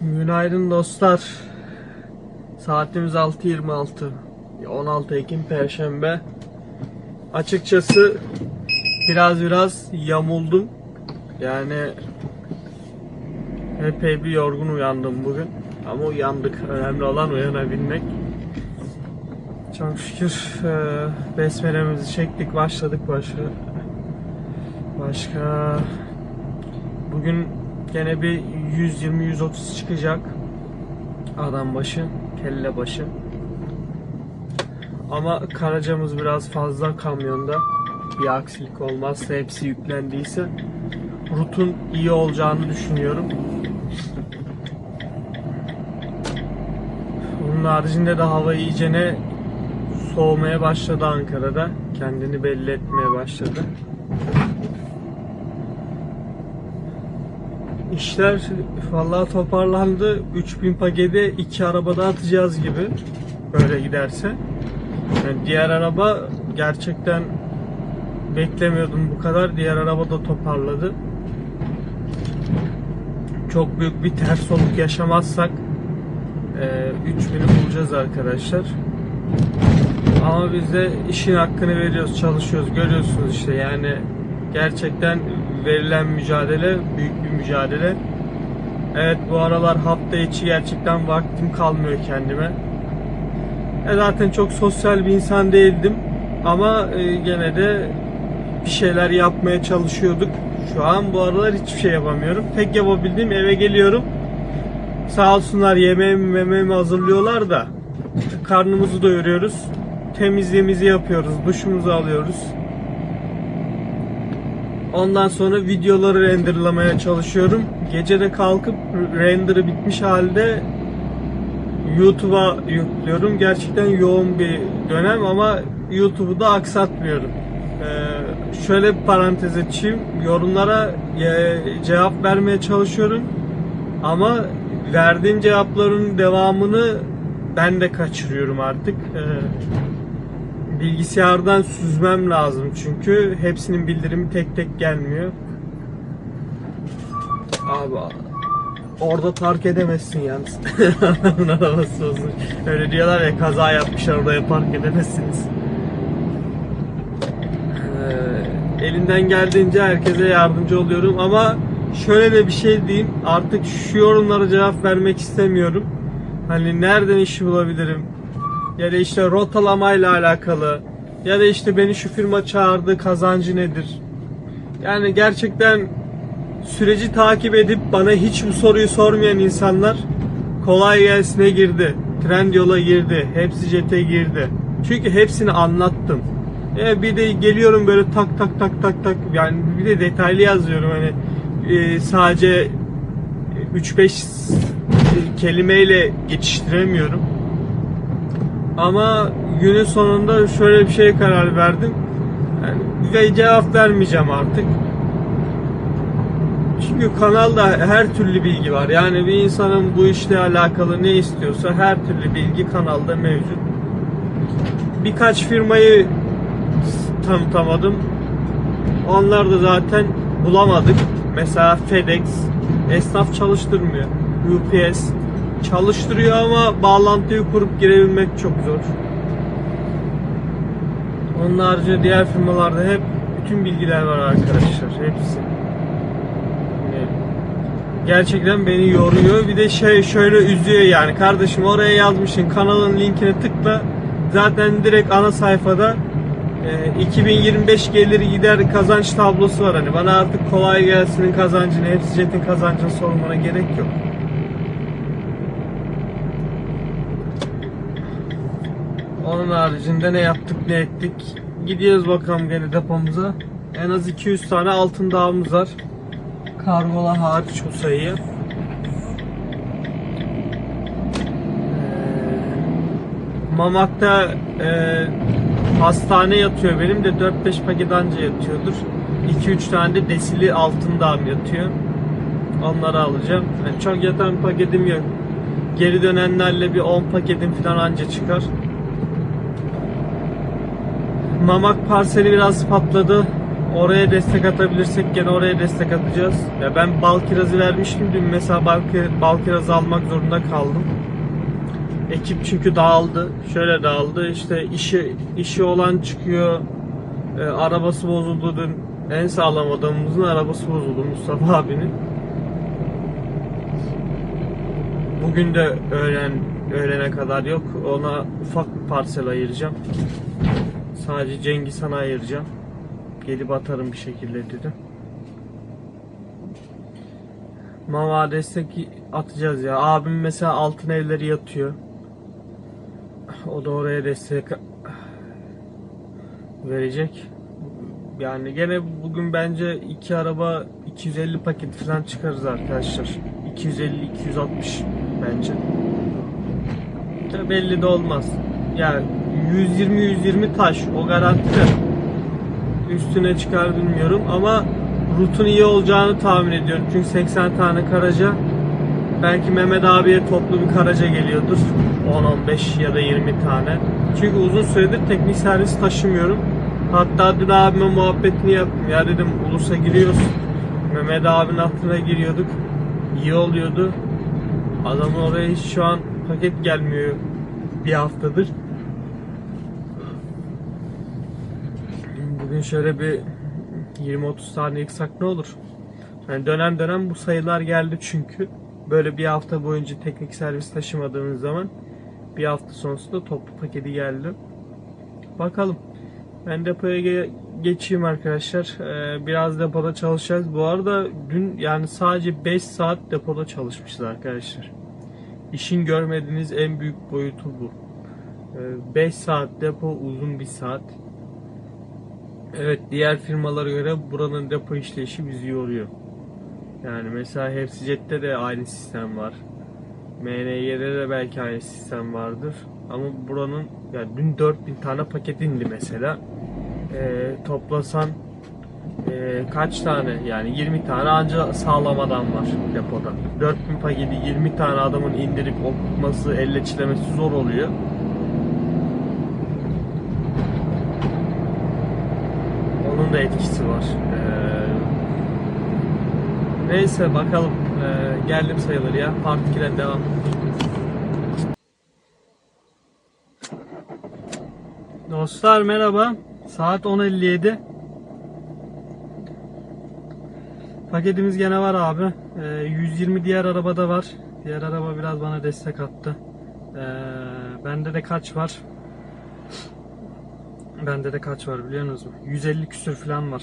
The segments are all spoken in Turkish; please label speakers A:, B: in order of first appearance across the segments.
A: Günaydın dostlar. Saatimiz 6.26. 16 Ekim Perşembe. Açıkçası biraz biraz yamuldum. Yani epey bir yorgun uyandım bugün. Ama uyandık. Önemli olan uyanabilmek. Çok şükür e, besmelemizi çektik. Başladık başka. Başka Bugün gene bir 120-130 çıkacak. Adam başı, kelle başı. Ama karacamız biraz fazla kamyonda. Bir aksilik olmazsa hepsi yüklendiyse rutun iyi olacağını düşünüyorum. Bunun haricinde de hava iyicene soğumaya başladı Ankara'da. Kendini belli etmeye başladı. İşler vallahi toparlandı. 3000 paketi iki arabada atacağız gibi. Böyle giderse. Yani diğer araba gerçekten beklemiyordum bu kadar. Diğer araba da toparladı. Çok büyük bir ters oluk yaşamazsak e, 3000'i bulacağız arkadaşlar. Ama biz de işin hakkını veriyoruz, çalışıyoruz. Görüyorsunuz işte yani gerçekten verilen mücadele büyük bir mücadele. Evet bu aralar hafta içi gerçekten vaktim kalmıyor kendime. E zaten çok sosyal bir insan değildim ama e, gene de bir şeyler yapmaya çalışıyorduk. Şu an bu aralar hiçbir şey yapamıyorum. Tek yapabildiğim eve geliyorum. Sağ olsunlar yemeğimi memeğimi hazırlıyorlar da karnımızı doyuruyoruz. Temizliğimizi yapıyoruz, duşumuzu alıyoruz. Ondan sonra videoları renderlamaya çalışıyorum. Gece de kalkıp renderı bitmiş halde YouTube'a yüklüyorum. Gerçekten yoğun bir dönem ama YouTube'u da aksatmıyorum. Ee, şöyle bir parantez açayım. Yorumlara cevap vermeye çalışıyorum. Ama verdiğim cevapların devamını ben de kaçırıyorum artık. Ee, bilgisayardan süzmem lazım çünkü hepsinin bildirimi tek tek gelmiyor. Abi orada park edemezsin yalnız. Adamın arabası olsun. Öyle diyorlar ya kaza yapmışlar oraya park edemezsiniz. Ee, elinden geldiğince herkese yardımcı oluyorum ama şöyle de bir şey diyeyim artık şu yorumlara cevap vermek istemiyorum. Hani nereden işi bulabilirim? Ya da işte rotalamayla alakalı ya da işte beni şu firma çağırdı kazancı nedir? Yani gerçekten süreci takip edip bana hiç bu soruyu sormayan insanlar kolay gelsine girdi. Trendyol'a girdi. Hepsi jet'e girdi. Çünkü hepsini anlattım. E bir de geliyorum böyle tak tak tak tak tak yani bir de detaylı yazıyorum hani e, sadece 3-5 kelimeyle geçiştiremiyorum. Ama günün sonunda şöyle bir şeye karar verdim. Yani ve cevap vermeyeceğim artık. Çünkü kanalda her türlü bilgi var. Yani bir insanın bu işle alakalı ne istiyorsa her türlü bilgi kanalda mevcut. Birkaç firmayı tanıtamadım. Onlar da zaten bulamadık. Mesela FedEx esnaf çalıştırmıyor. UPS çalıştırıyor ama bağlantıyı kurup girebilmek çok zor. Onun harici diğer firmalarda hep bütün bilgiler var arkadaşlar. Hepsi. Gerçekten beni yoruyor. Bir de şey şöyle üzüyor yani. Kardeşim oraya yazmışsın kanalın linkine tıkla. Zaten direkt ana sayfada e, 2025 geliri gider kazanç tablosu var. Hani bana artık kolay gelsin kazancını, hepsi jetin kazancını sormana gerek yok. Onun haricinde ne yaptık ne ettik. Gidiyoruz bakalım gene depomuza. En az 200 tane altın dağımız var. Kargola hariç bu sayıyı. Ee, Mamak'ta e, hastane yatıyor benim de 4-5 paket anca yatıyordur. 2-3 tane de desili altın dağım yatıyor. Onları alacağım. Yani çok yatan paketim yok. Geri dönenlerle bir 10 paketim falan anca çıkar. Mamak parseli biraz patladı. oraya destek atabilirsek gene oraya destek atacağız. Ya ben bal kirazı vermiştim dün mesela bal, bal kirazı almak zorunda kaldım. Ekip çünkü dağıldı. Şöyle dağıldı. İşte işi işi olan çıkıyor. E, arabası bozuldu dün. En sağlam adamımızın arabası bozuldu Mustafa abinin. Bugün de öğlen öğlene kadar yok. Ona ufak bir parsel ayıracağım. Sadece Cengiz Han'a ayıracağım. Gelip atarım bir şekilde dedim. Mama destek atacağız ya. Abim mesela altın evleri yatıyor. O da oraya destek verecek. Yani gene bugün bence iki araba 250 paket falan çıkarız arkadaşlar. 250 260 bence. Belli de olmaz. Yani 120 120 taş o garantide. Üstüne çıkar bilmiyorum ama rutun iyi olacağını tahmin ediyorum. Çünkü 80 tane karaca belki Mehmet abiye toplu bir karaca geliyordur. 10-15 ya da 20 tane. Çünkü uzun süredir teknik servis taşımıyorum. Hatta dün abime muhabbetini yaptım. Ya dedim Ulus'a giriyoruz. Mehmet abinin altına giriyorduk. İyi oluyordu. Adamın oraya hiç şu an paket gelmiyor bir haftadır. Bugün şöyle bir 20-30 tane yıksak ne olur? Yani dönem dönem bu sayılar geldi çünkü. Böyle bir hafta boyunca teknik servis taşımadığımız zaman bir hafta sonrasında toplu paketi geldi. Bakalım. Ben depoya ge- geçeyim arkadaşlar. Ee, biraz depoda çalışacağız. Bu arada dün yani sadece 5 saat depoda çalışmışız arkadaşlar. İşin görmediğiniz en büyük boyutu bu. 5 saat depo uzun bir saat. Evet diğer firmalara göre buranın depo işleyişi bizi yoruyor. Yani mesela Hepsijet'te de aynı sistem var. MNY'de de belki aynı sistem vardır. Ama buranın yani dün 4000 tane paket indi mesela. Ee, toplasan ee, kaç tane yani 20 tane anca sağlam adam var depoda. 4000 paketi 20 tane adamın indirip okutması, elle çilemesi zor oluyor. Da etkisi var. Ee, neyse bakalım. Ee, geldim sayılır ya. Part 2'den devam. Dostlar merhaba. Saat 10.57. Paketimiz gene var abi. Ee, 120 diğer arabada var. Diğer araba biraz bana destek attı. Ee, bende de kaç var? Bende de kaç var biliyor musunuz? 150 küsür falan var.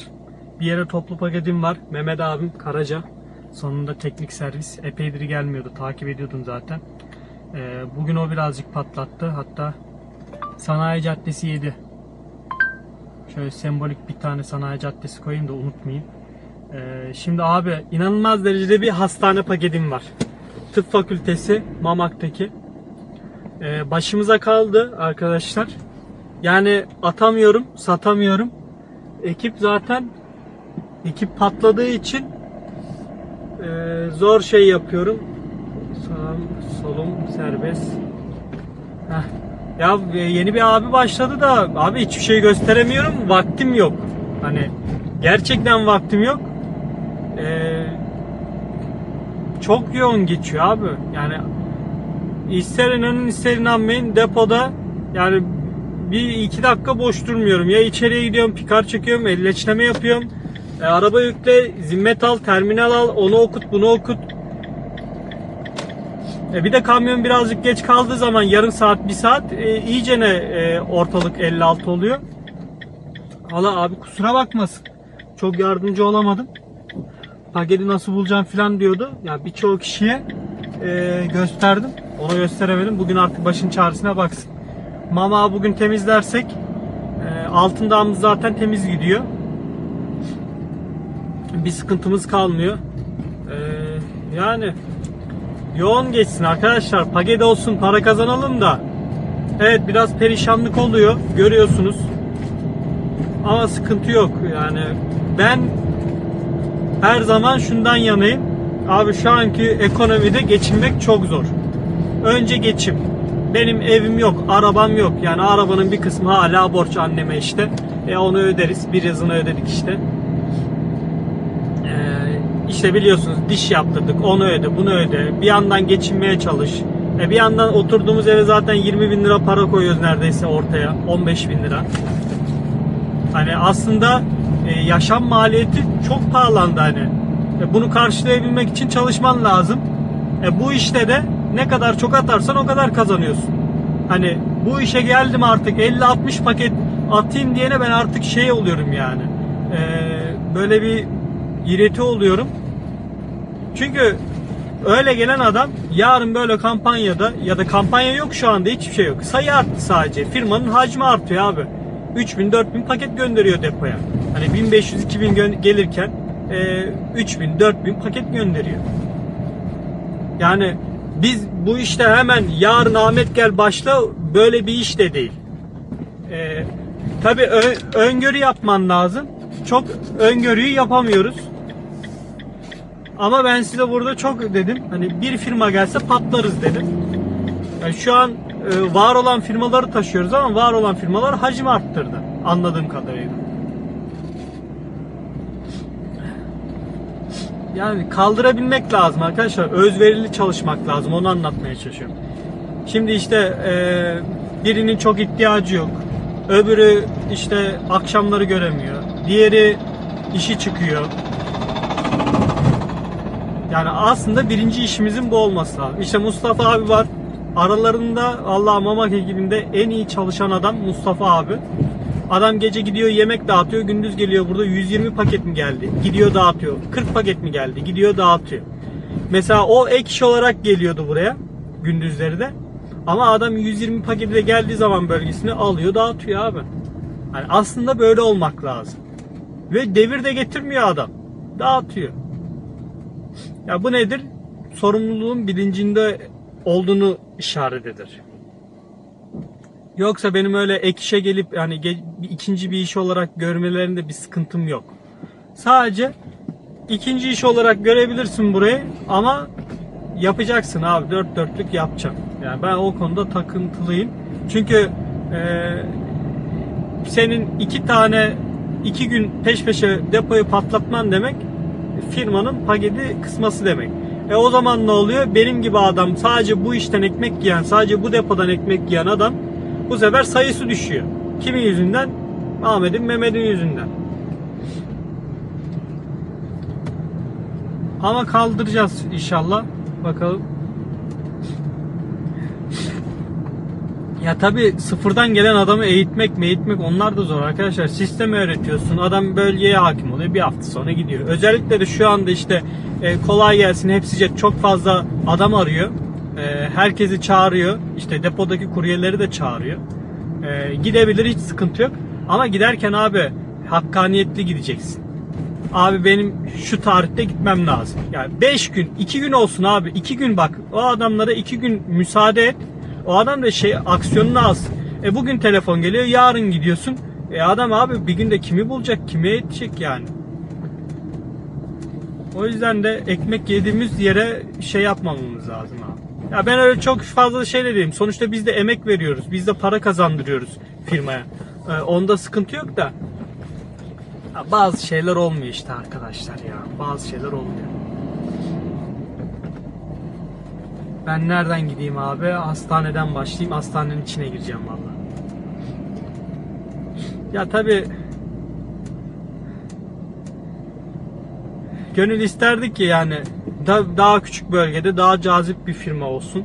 A: Bir yere toplu paketim var. Mehmet abim Karaca. Sonunda teknik servis. Epeydir gelmiyordu. Takip ediyordum zaten. Ee, bugün o birazcık patlattı. Hatta Sanayi Caddesi 7. Şöyle sembolik bir tane sanayi caddesi koyayım da unutmayayım. Ee, şimdi abi inanılmaz derecede bir hastane paketim var. Tıp fakültesi Mamak'taki. Ee, başımıza kaldı arkadaşlar. Yani atamıyorum, satamıyorum. Ekip zaten ekip patladığı için e, zor şey yapıyorum. Sağım, solum serbest. Heh. Ya e, yeni bir abi başladı da abi hiçbir şey gösteremiyorum. Vaktim yok. Hani gerçekten vaktim yok. Ee, çok yoğun geçiyor abi. Yani ister inanın ister inanmayın depoda yani bir iki dakika boş durmuyorum. Ya içeriye gidiyorum, pikar çekiyorum, elleçleme yapıyorum. E, araba yükle, zimmet al, terminal al, onu okut, bunu okut. E, bir de kamyon birazcık geç kaldığı zaman yarım saat, bir saat e, iyicene e, ortalık 56 oluyor. Allah abi kusura bakmasın. Çok yardımcı olamadım. Paketi nasıl bulacağım falan diyordu. Ya birçok kişiye e, gösterdim. Ona gösteremedim. Bugün artık başın çaresine baksın. Mama bugün temizlersek e, altın dağımız zaten temiz gidiyor. Bir sıkıntımız kalmıyor. E, yani yoğun geçsin arkadaşlar. Pakete olsun para kazanalım da. Evet biraz perişanlık oluyor. Görüyorsunuz. Ama sıkıntı yok. Yani ben her zaman şundan yanayım. Abi şu anki ekonomide geçinmek çok zor. Önce geçim. Benim evim yok, arabam yok. Yani arabanın bir kısmı hala borç anneme işte. E onu öderiz. Bir yazını ödedik işte. İşte biliyorsunuz diş yaptırdık, onu öde, bunu öde. Bir yandan geçinmeye çalış. E bir yandan oturduğumuz eve zaten 20 bin lira para koyuyoruz neredeyse ortaya. 15 bin lira. Hani aslında e, yaşam maliyeti çok pahalandı hani. E, bunu karşılayabilmek için çalışman lazım. E, bu işte de ne kadar çok atarsan o kadar kazanıyorsun. Hani bu işe geldim artık 50-60 paket atayım diyene ben artık şey oluyorum yani. E, böyle bir ireti oluyorum. Çünkü öyle gelen adam yarın böyle kampanyada ya da kampanya yok şu anda hiçbir şey yok. Sayı arttı sadece. Firmanın hacmi artıyor abi. 3000 4000 paket gönderiyor depoya. Hani 1500 2000 gö- gelirken e, 3000 4000 paket gönderiyor. Yani biz bu işte hemen yarın Ahmet gel başla böyle bir iş de değil. E, Tabi öngörü yapman lazım. Çok öngörüyü yapamıyoruz. Ama ben size burada çok dedim. Hani bir firma gelse patlarız dedim. Yani şu an e, var olan firmaları taşıyoruz ama var olan firmalar hacim arttırdı. Anladığım kadarıyla. Yani kaldırabilmek lazım arkadaşlar. Özverili çalışmak lazım. Onu anlatmaya çalışıyorum. Şimdi işte e, birinin çok ihtiyacı yok. Öbürü işte akşamları göremiyor. Diğeri işi çıkıyor. Yani aslında birinci işimizin bu olması lazım. İşte Mustafa abi var. Aralarında Allah Mamak ekibinde en iyi çalışan adam Mustafa abi. Adam gece gidiyor yemek dağıtıyor. Gündüz geliyor burada 120 paket mi geldi? Gidiyor dağıtıyor. 40 paket mi geldi? Gidiyor dağıtıyor. Mesela o ek iş olarak geliyordu buraya. Gündüzleri de. Ama adam 120 paketle geldiği zaman bölgesini alıyor dağıtıyor abi. Yani aslında böyle olmak lazım. Ve devir de getirmiyor adam. Dağıtıyor. Ya bu nedir? Sorumluluğun bilincinde olduğunu işaret eder. Yoksa benim öyle ek işe gelip yani ikinci bir iş olarak görmelerinde bir sıkıntım yok. Sadece ikinci iş olarak görebilirsin burayı ama yapacaksın abi dört dörtlük yapacaksın. Yani ben o konuda takıntılıyım. Çünkü eee senin iki tane iki gün peş peşe depoyu patlatman demek firmanın paketi kısması demek. E o zaman ne oluyor? Benim gibi adam sadece bu işten ekmek yiyen, sadece bu depodan ekmek yiyen adam bu sefer sayısı düşüyor. Kimin yüzünden? Ahmet'in, Mehmet'in yüzünden. Ama kaldıracağız inşallah. Bakalım. Ya tabi sıfırdan gelen adamı eğitmek eğitmek onlar da zor arkadaşlar. Sistemi öğretiyorsun. Adam bölgeye hakim oluyor. Bir hafta sonra gidiyor. Özellikle de şu anda işte e, kolay gelsin hepsice çok fazla adam arıyor. E, herkesi çağırıyor. İşte depodaki kuryeleri de çağırıyor. E, gidebilir hiç sıkıntı yok. Ama giderken abi hakkaniyetli gideceksin. Abi benim şu tarihte gitmem lazım. Yani 5 gün, 2 gün olsun abi. 2 gün bak. O adamlara 2 gün müsaade et. O adam da şey aksiyonunu alsın. E bugün telefon geliyor, yarın gidiyorsun. E adam abi bir günde kimi bulacak, kime yetecek yani. O yüzden de ekmek yediğimiz yere şey yapmamamız lazım abi. Ya ben öyle çok fazla şey de. Sonuçta biz de emek veriyoruz. Biz de para kazandırıyoruz firmaya. E, onda sıkıntı yok da. Ya bazı şeyler olmuyor işte arkadaşlar ya. Bazı şeyler olmuyor. Ben nereden gideyim abi? Hastaneden başlayayım. Hastanenin içine gireceğim valla. Ya tabi Gönül isterdik ki yani da, daha küçük bölgede daha cazip bir firma olsun.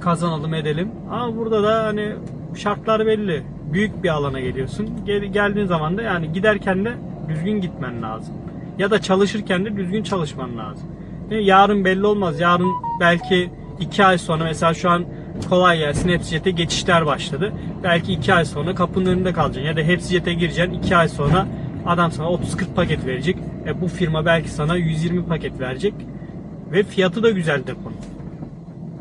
A: Kazanalım edelim. Ama burada da hani şartlar belli. Büyük bir alana geliyorsun. Gel, geldiğin zaman da yani giderken de düzgün gitmen lazım. Ya da çalışırken de düzgün çalışman lazım. Yani yarın belli olmaz. Yarın belki iki ay sonra mesela şu an kolay gelsin Hepsiyet'e geçişler başladı. Belki iki ay sonra kapının önünde kalacaksın. Ya da Hepsiyet'e gireceksin iki ay sonra adam sana 30-40 paket verecek. E bu firma belki sana 120 paket verecek. Ve fiyatı da güzel deponun.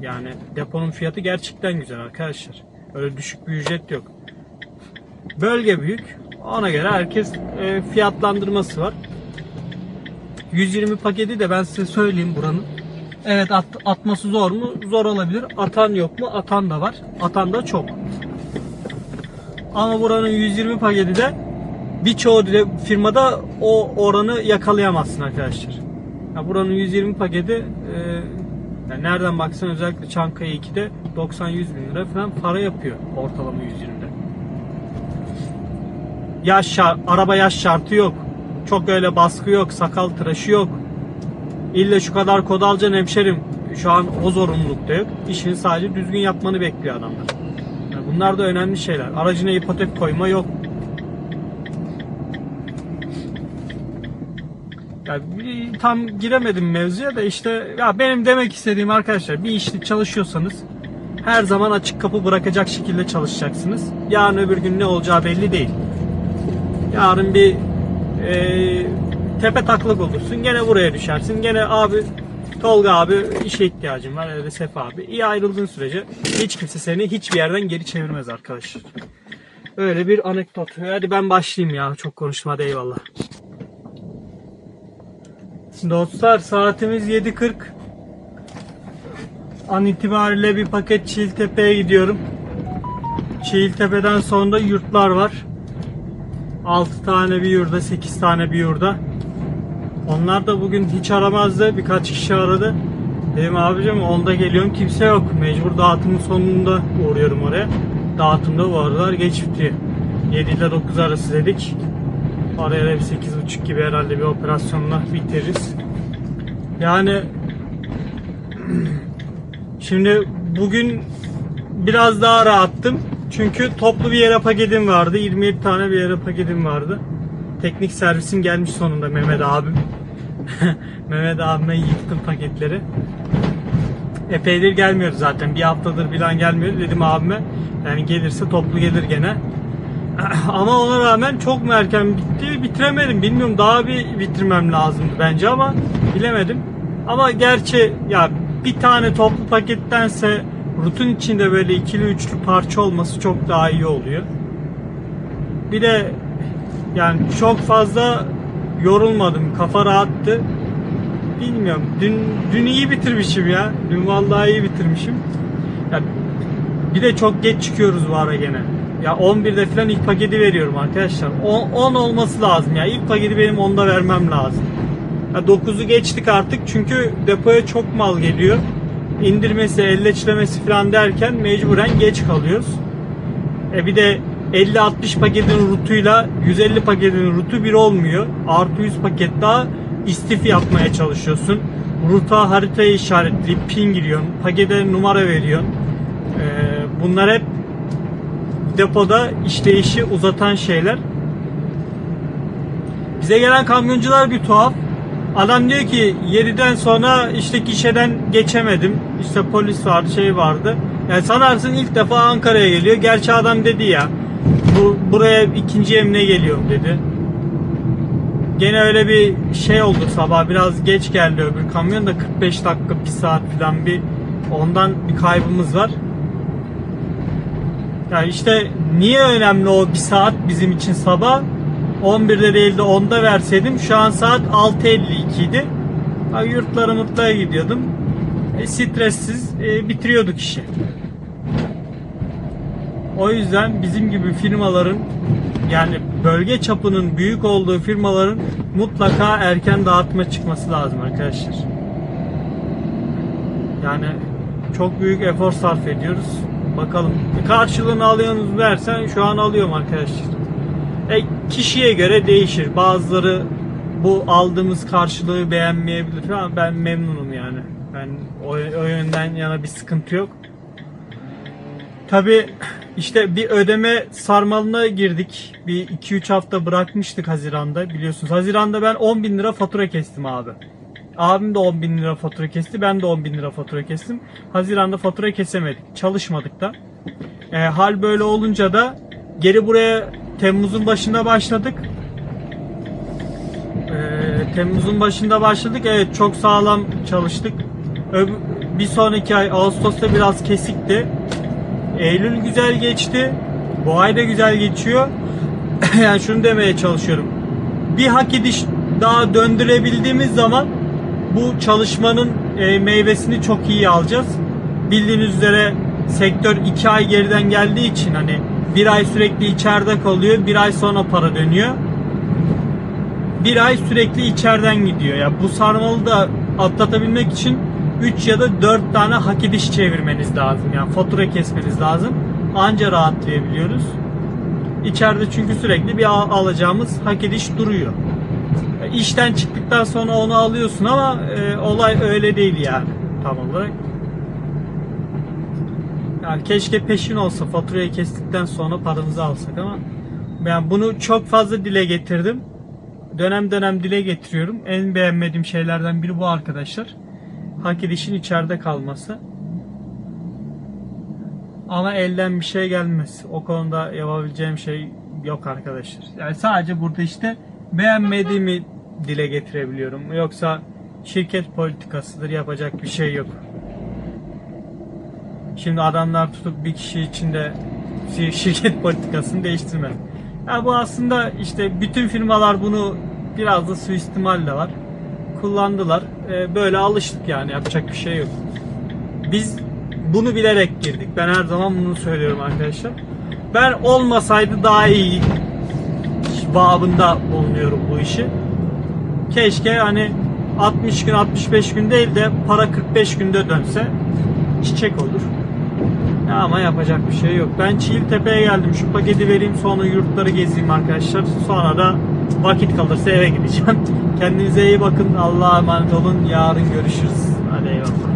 A: Yani deponun fiyatı gerçekten güzel arkadaşlar. Öyle düşük bir ücret yok. Bölge büyük. Ona göre herkes e, fiyatlandırması var. 120 paketi de ben size söyleyeyim buranın. Evet at, atması zor mu? Zor olabilir. Atan yok mu? Atan da var. Atan da çok. Ama buranın 120 paketi de birçoğu firmada o oranı yakalayamazsın arkadaşlar. Ya buranın 120 paketi e, yani nereden baksan özellikle Çankaya 2'de 90-100 bin lira falan para yapıyor ortalama 120'de. Yaş şar- araba yaş şartı yok. Çok öyle baskı yok, sakal tıraşı yok. İlle şu kadar kod alacaksın hemşerim. Şu an o zorunlulukta yok. İşini sadece düzgün yapmanı bekliyor adamlar. Yani bunlar da önemli şeyler. Aracına ipotek koyma yok. Ya tam giremedim mevzuya da işte ya benim demek istediğim arkadaşlar bir işte çalışıyorsanız her zaman açık kapı bırakacak şekilde çalışacaksınız. Yarın öbür gün ne olacağı belli değil. Yarın bir e, tepe taklak olursun. Gene buraya düşersin. Gene abi Tolga abi işe ihtiyacım var. Ya abi. İyi ayrıldığın sürece hiç kimse seni hiçbir yerden geri çevirmez arkadaşlar. Öyle bir anekdot. Hadi ben başlayayım ya. Çok konuşmadı eyvallah. Dostlar saatimiz 7.40. An itibariyle bir paket Çiğiltepe'ye gidiyorum. Çiğiltepe'den sonra yurtlar var. 6 tane bir yurda, 8 tane bir yurda. Onlar da bugün hiç aramazdı. Birkaç kişi aradı. Dedim abicim onda geliyorum kimse yok. Mecbur dağıtımın sonunda uğruyorum oraya. Dağıtımda bu aralar geç bitiyor. 7 ile 9 arası dedik. Araya bir 8.30 gibi herhalde bir operasyonla bitiririz. Yani şimdi bugün biraz daha rahattım. Çünkü toplu bir yere paketim vardı. 27 tane bir yere paketim vardı. Teknik servisim gelmiş sonunda Mehmet abim. Mehmet abime yıktım paketleri. Epeydir gelmiyordu zaten. Bir haftadır falan gelmiyordu. Dedim abime yani gelirse toplu gelir gene. ama ona rağmen çok mu erken bitti bitiremedim. Bilmiyorum daha bir bitirmem lazımdı bence ama bilemedim. Ama gerçi ya bir tane toplu pakettense rutun içinde böyle ikili üçlü parça olması çok daha iyi oluyor. Bir de yani çok fazla yorulmadım. Kafa rahattı. Bilmiyorum. Dün dün iyi bitirmişim ya. Dün vallahi iyi bitirmişim. Ya bir de çok geç çıkıyoruz bu ara gene. Ya 11'de falan ilk paketi veriyorum arkadaşlar. 10, 10 olması lazım ya. İlk paketi benim 10'da vermem lazım. Ya 9'u geçtik artık çünkü depoya çok mal geliyor. İndirmesi, elleçlemesi falan derken mecburen geç kalıyoruz. E bir de 50-60 paketin rutuyla 150 paketin rutu bir olmuyor. Artı 100 paket daha istif yapmaya çalışıyorsun. Ruta haritayı işaretleyip pin giriyorsun. Pakete numara veriyorsun. Ee, bunlar hep depoda işleyişi uzatan şeyler. Bize gelen kamyoncular bir tuhaf. Adam diyor ki 7'den sonra işte gişeden geçemedim. İşte polis vardı, şey vardı. Yani sanarsın ilk defa Ankara'ya geliyor. Gerçi adam dedi ya bu buraya ikinci emine geliyorum dedi. Gene öyle bir şey oldu sabah biraz geç geldi öbür kamyon da 45 dakika bir saat falan bir ondan bir kaybımız var. Yani işte niye önemli o bir saat bizim için sabah 11'de değil de 10'da verseydim şu an saat 6.52 idi. Ha, yurtlara mutluya gidiyordum. E, stressiz e, bitiriyorduk işi. O yüzden bizim gibi firmaların yani bölge çapının büyük olduğu firmaların mutlaka erken dağıtma çıkması lazım arkadaşlar. Yani çok büyük efor sarf ediyoruz. Bakalım. E, karşılığını alıyorsunuz dersen şu an alıyorum arkadaşlar. E, kişiye göre değişir. Bazıları bu aldığımız karşılığı beğenmeyebilir ama ben memnunum yani. Ben o, o yönden yana bir sıkıntı yok. Tabi işte bir ödeme sarmalına girdik. Bir 2-3 hafta bırakmıştık Haziran'da biliyorsunuz. Haziran'da ben 10 bin lira fatura kestim abi. Abim de 10 bin lira fatura kesti. Ben de 10 bin lira fatura kestim. Haziran'da fatura kesemedik. Çalışmadık da. E, hal böyle olunca da geri buraya Temmuz'un başında başladık. E, Temmuz'un başında başladık. Evet çok sağlam çalıştık. Bir sonraki ay Ağustos'ta biraz kesikti. Eylül güzel geçti. Bu ay da güzel geçiyor. yani şunu demeye çalışıyorum. Bir hak ediş daha döndürebildiğimiz zaman bu çalışmanın e, meyvesini çok iyi alacağız. Bildiğiniz üzere sektör 2 ay geriden geldiği için hani bir ay sürekli içeride kalıyor. Bir ay sonra para dönüyor. bir ay sürekli içeriden gidiyor. Ya bu sarmalı da atlatabilmek için 3 ya da 4 tane hak ediş çevirmeniz lazım. Yani fatura kesmeniz lazım. Anca rahatlayabiliyoruz. İçeride çünkü sürekli bir al- alacağımız hak ediş duruyor. Ya İşten çıktıktan sonra onu alıyorsun ama e, olay öyle değil yani tam olarak. Yani keşke peşin olsa faturayı kestikten sonra paramızı alsak ama ben bunu çok fazla dile getirdim. Dönem dönem dile getiriyorum. En beğenmediğim şeylerden biri bu arkadaşlar. Hak edişin içeride kalması. Ama elden bir şey gelmez. O konuda yapabileceğim şey yok arkadaşlar. Yani sadece burada işte beğenmediğimi dile getirebiliyorum. Yoksa şirket politikasıdır yapacak bir şey yok. Şimdi adamlar tutup bir kişi içinde şirket politikasını değiştirme. Ya bu aslında işte bütün firmalar bunu biraz da suistimal de var. Kullandılar. Ee, böyle alıştık yani yapacak bir şey yok. Biz bunu bilerek girdik. Ben her zaman bunu söylüyorum arkadaşlar. Ben olmasaydı daha iyi babında bulunuyorum bu işi. Keşke hani 60 gün 65 gün değil de para 45 günde dönse çiçek olur. Ama yapacak bir şey yok. Ben Çiğiltepe'ye geldim. Şu paketi vereyim sonra yurtları gezeyim arkadaşlar. Sonra da vakit kalırsa eve gideceğim. Kendinize iyi bakın. Allah'a emanet olun. Yarın görüşürüz. Hadi eyvallah.